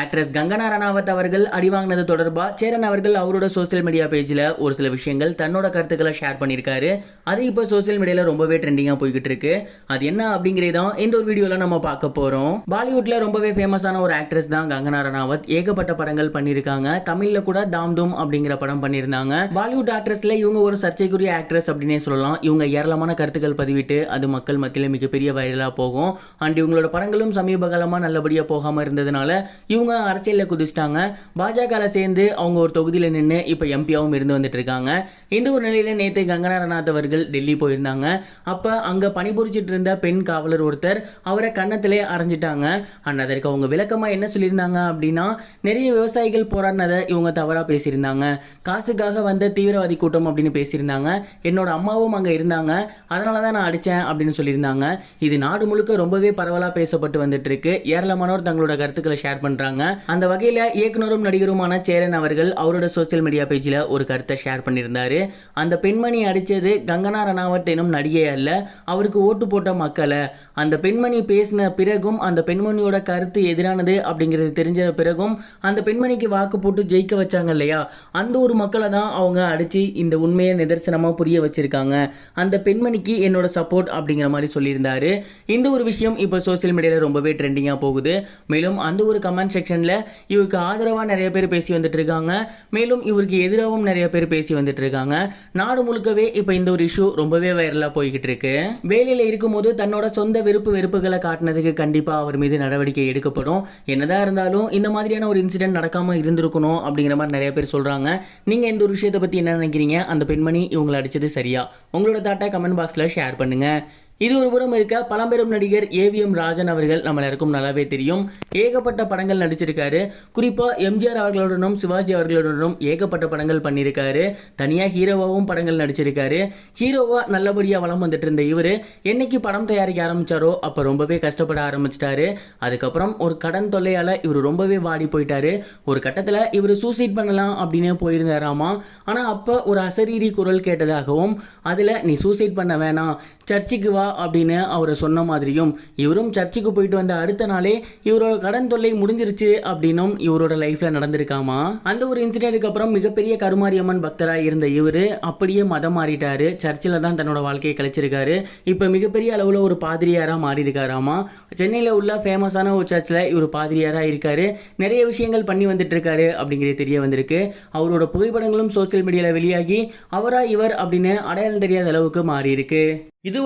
Actress Kangana Ranaut அவர்கள் அடிவாங்கினது தொடர்பாக சேரன் அவர்கள் அவரோட சோஷியல் மீடியா பேஜில் ஒரு சில விஷயங்கள் தன்னோட கருத்துக்களை ஷேர் பண்ணியிருக்காரு. அது இப்போ சோஷியல் மீடியாவில் ரொம்பவே ட்ரெண்டிங்காக போய்கிட்டு இருக்கு. அது என்ன அப்படிங்கிறதான் இந்த ஒரு வீடியோவில் நம்ம பார்க்க போகிறோம் பாலிவுட்டில் ரொம்பவே ஃபேமஸான ஒரு ஆக்ட்ரஸ் தான் கங்கனா ரணாவத். ஏகப்பட்ட படங்கள் பண்ணியிருக்காங்க. தமிழில் கூட தாம் தூம் அப்படிங்கிற படம் பண்ணியிருந்தாங்க. பாலிவுட் ஆக்ட்ரஸில் இவங்க ஒரு சர்ச்சைக்குரிய ஆக்ட்ரஸ் அப்படின்னே சொல்லலாம். இவங்க ஏராளமான கருத்துக்கள் பதிவிட்டு அது மக்கள் மத்தியில் மிகப்பெரிய வைரலாக போகும். அண்ட் இவங்களோட படங்களும் சமீப காலமாக நல்லபடியாக போகாமல் இருந்ததுனால இவங்க அரசியலில் குதிச்சிட்டாங்க. பாஜகவில் சேர்ந்து அவங்க ஒரு தொகுதியில் நின்று இப்போ எம்பியாவும் இருந்து வந்துட்டு இருக்காங்க. இந்த ஒரு நிலையில் நேற்று கங்கனா ரனாத் அவர்கள் டெல்லி போயிருந்தாங்க. அப்போ அங்கே பணிபுரிச்சிட்டு இருந்த பெண் காவலர் ஒருத்தர் அவரை கன்னத்திலே அரைஞ்சிட்டாங்க. அண்ட் அதற்கு அவங்க விளக்கமாக என்ன சொல்லியிருந்தாங்க அப்படின்னா நிறைய விவசாயிகள் போராடினதை இவங்க தவறாக பேசியிருந்தாங்க. காசுக்காக வந்த தீவிரவாதி கூட்டம் அப்படின்னு பேசியிருந்தாங்க. என்னோட அம்மாவும் அங்கே இருந்தாங்க. அதனால தான் நான் அடித்தேன் அப்படின்னு சொல்லியிருந்தாங்க. இது நாடு முழுக்க ரொம்பவே பரவலாக பேசப்பட்டு வந்துட்டு இருக்கு. ஏராளமானோர் தங்களோட கருத்துக்களை ஷேர் பண்ணுறாங்க அந்த வகையில் இயக்குனரும் நடிகருமான சேரன் அவர்கள் அவரோட சோஷியல் மீடியா பேஜில் ஒரு கருத்தை ஷேர் பண்ணியிருந்தாரு. அந்த பெண்மணி அடித்தது கங்கனா ரணாவத் எனும் நடிகை அல்ல அவருக்கு ஓட்டு போட்ட மக்களை அந்த பெண்மணி பேசின பிறகும் அந்த பெண்மணியோட கருத்து எதிரானது அப்படிங்கிறது தெரிஞ்ச பிறகும் அந்த பெண்மணிக்கு வாக்கு போட்டு ஜெயிக்க வச்சாங்க இல்லையா? அந்த ஒரு மக்களை தான் அவங்க அடித்து இந்த உண்மையை நிதர்சனமாக புரிய வச்சிருக்காங்க. அந்த பெண்மணிக்கு என்னோட சப்போர்ட் அப்படிங்கிற மாதிரி சொல்லியிருந்தாரு. இந்த ஒரு விஷயம் இப்போ சோஷியல் மீடியாவில் ரொம்பவே ட்ரெண்டிங்காக போகுது. மேலும் அந்த ஒரு கமெண்ட் செக்ஷனில் இவருக்கு ஆதரவாக நிறைய பேர் பேசி வந்துட்டு இருக்காங்க மேலும் இவருக்கு எதிராகவும் நிறைய பேர் பேசி வந்துட்டு இருக்காங்க நாடு முழுக்கவே இப்போ இந்த ஒரு இஷ்யூ ரொம்பவே வைரலாக போய்கிட்டு இருக்கு வேலையில் இருக்கும்போது தன்னோட சொந்த விருப்பு வெறுப்புகளை காட்டினதுக்கு கண்டிப்பாக அவர் மீது நடவடிக்கை எடுக்கப்படும். என்னதான் இருந்தாலும் இந்த மாதிரியான ஒரு இன்சிடென்ட் நடக்காமல் இருந்திருக்கணும் அப்படிங்கிற மாதிரி நிறைய பேர் சொல்கிறாங்க நீங்கள் இந்த ஒரு விஷயத்தை பற்றி என்ன நினைக்கிறீங்க? அந்த பெண்மணி இவங்களை அடிச்சது சரியா? உங்களோட தாட்டை கமெண்ட் பாக்ஸில் ஷேர் பண்ணுங்கள் இது ஒரு புறம் இருக்க பழம்பெரும் நடிகர் ஏவிஎம் ராஜன் அவர்கள் நம்ம எல்லாருக்கும் நல்லாவே தெரியும். ஏகப்பட்ட படங்கள் நடிச்சிருக்காரு. குறிப்பாக எம்ஜிஆர் அவர்களுடனும் சிவாஜி அவர்களுடனும் ஏகப்பட்ட படங்கள் பண்ணியிருக்காரு தனியாக ஹீரோவாகவும் படங்கள் நடிச்சிருக்காரு. ஹீரோவாக நல்லபடியாக வளம் வந்துட்டு இருந்த இவர் என்னைக்கு படம் தயாரிக்க ஆரம்பித்தாரோ அப்போ ரொம்பவே கஷ்டப்பட ஆரம்பிச்சிட்டாரு. அதுக்கப்புறம் ஒரு கடன் தொல்லையால் இவர் ரொம்பவே வாடி போயிட்டாரு. ஒரு கட்டத்தில் இவர் சூசைட் பண்ணலாம் அப்படின்னு போயிருந்தாராமா? ஆனால் அப்போ ஒரு அசரீரி குரல் கேட்டதாகவும் அதில் நீ சூசைட் பண்ண வேணாம். சர்ச்சுக்கு வா அப்படின்னு அவரை சொன்ன மாதிரியும் இவரும் சர்ச்சுக்கு போயிட்டு வந்த அடுத்த நாளே இவரோட கடன் தொல்லை முடிஞ்சிருச்சு அப்படின்னும் இவரோட லைஃப்ல நடந்திருக்காமா? அந்த ஒரு இன்சிடென்ட்டுக்கு அப்புறம் மிகப்பெரிய கருமாரியம்மன் பக்தராக இருந்த இவர் அப்படியே மதம் மாறிட்டாரு. சர்ச்சில் தான் தன்னோட வாழ்க்கையை கழிச்சிருக்காரு. இப்போ மிகப்பெரிய அளவில் ஒரு பாதிரியாராக மாறி இருக்காராமா சென்னையில் உள்ள ஃபேமஸான ஒரு சர்ச்சில் இவர் பாதிரியாராக இருக்காரு. நிறைய விஷயங்கள் பண்ணி வந்துட்டு இருக்காரு அப்படிங்கிறது தெரிய வந்திருக்கு. அவரோட புகைப்படங்களும் சோஷியல் மீடியாவில் வெளியாகி அவரா இவர் அப்படின்னு அடையாளம் தெரியாத அளவுக்கு மாறி இருக்கு இது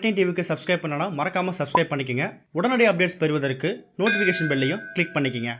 கனெக்டிங் டிவிக்கு சப்ஸ்கிரைப் பண்ணனா மறக்காமல் சப்ஸ்கிரைப் பண்ணிக்கங்க. உடனடி அப்டேட்ஸ் பெறுவதற்கு நோட்டிஃபிகேஷன் பெல்லையும் கிளிக் பண்ணிக்கங்க.